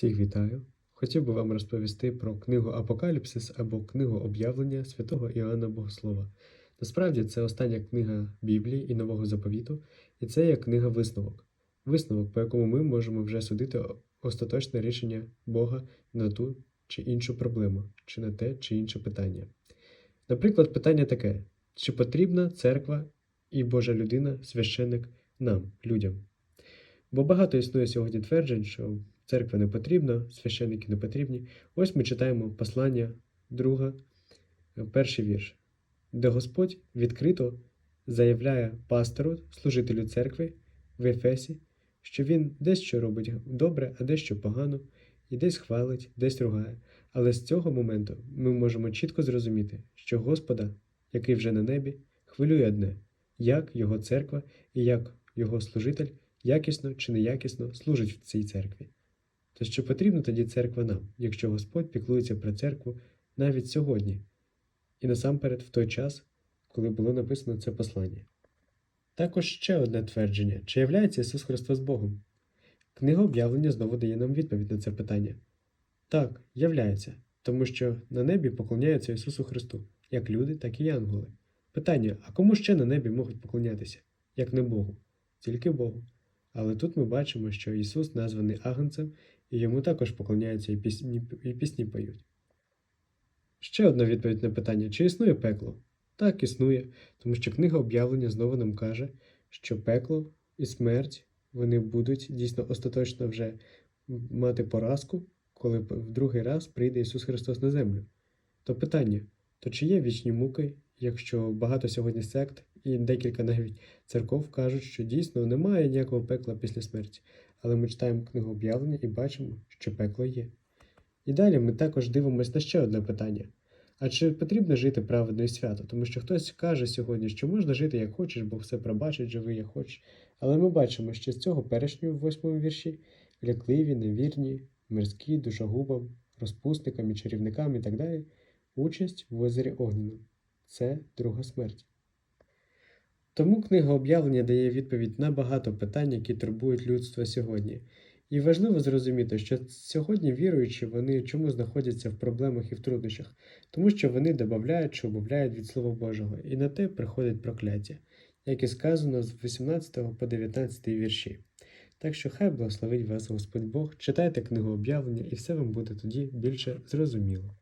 Всіх вітаю! Хотів би вам розповісти про книгу Апокаліпсис або книгу об'явлення святого Іоанна Богослова. Насправді це остання книга Біблії і Нового заповіту, і це є книга висновок. Висновок, по якому ми можемо вже судити остаточне рішення Бога на ту чи іншу проблему, чи на те чи інше питання. Наприклад, питання таке: чи потрібна церква і Божа людина, священник нам, людям? Бо багато існує сьогодні тверджень, що церква не потрібна, священники не потрібні. Ось ми читаємо послання друга, перший вірш, де Господь відкрито заявляє пастору, служителю церкви в Ефесі, що він дещо робить добре, а дещо погано, і десь хвалить, десь ругає. Але з цього моменту ми можемо чітко зрозуміти, що Господа, який вже на небі, хвилює одне, як його церква і як його служитель якісно чи неякісно служить в цій церкві. То що потрібна тоді церква нам, якщо Господь піклується про церкву навіть сьогодні, і насамперед в той час, коли було написано це послання. Також ще одне твердження: чи являється Ісус Христос Богом? Книга об'явлення знову дає нам відповідь на це питання. Так, являється, тому що на небі поклоняються Ісусу Христу, як люди, так і янголи. Питання: а кому ще на небі можуть поклонятися, як не Богу? Тільки Богу. Але тут ми бачимо, що Ісус названий Агнцем, і йому також поклоняються і пісні, і пісні поють. Ще одна відповідь на питання: чи існує пекло? Так, існує, тому що книга об'явлення знову нам каже, що пекло і смерть вони будуть дійсно остаточно вже мати поразку, коли в другий раз прийде Ісус Христос на землю. То питання: то чи є вічні муки, якщо багато сьогодні сект і декілька навіть церков кажуть, що дійсно немає ніякого пекла після смерті, але ми читаємо книгу об'явлення і бачимо, що пекло є. І далі ми також дивимося на ще одне питання. А чи потрібно жити праведно і свято? Тому що хтось каже сьогодні, що можна жити як хочеш, бо все пробачить, живи як хочеш. Але ми бачимо, що з цього перешню в восьмому вірші лякливі, невірні, мирські, душогубам, розпусникам і чарівникам і так далі, участь в озері Огненому. Це друга смерть. Тому книга об'явлення дає відповідь на багато питань, які турбують людство сьогодні. І важливо зрозуміти, що сьогодні віруючі вони чому знаходяться в проблемах і в труднощах, тому що вони додають чи обавляють від Слова Божого, і на те приходить прокляття, як і сказано з 18 по 19 вірші. Так що хай благословить вас Господь Бог, читайте книгу об'явлення, і все вам буде тоді більше зрозуміло.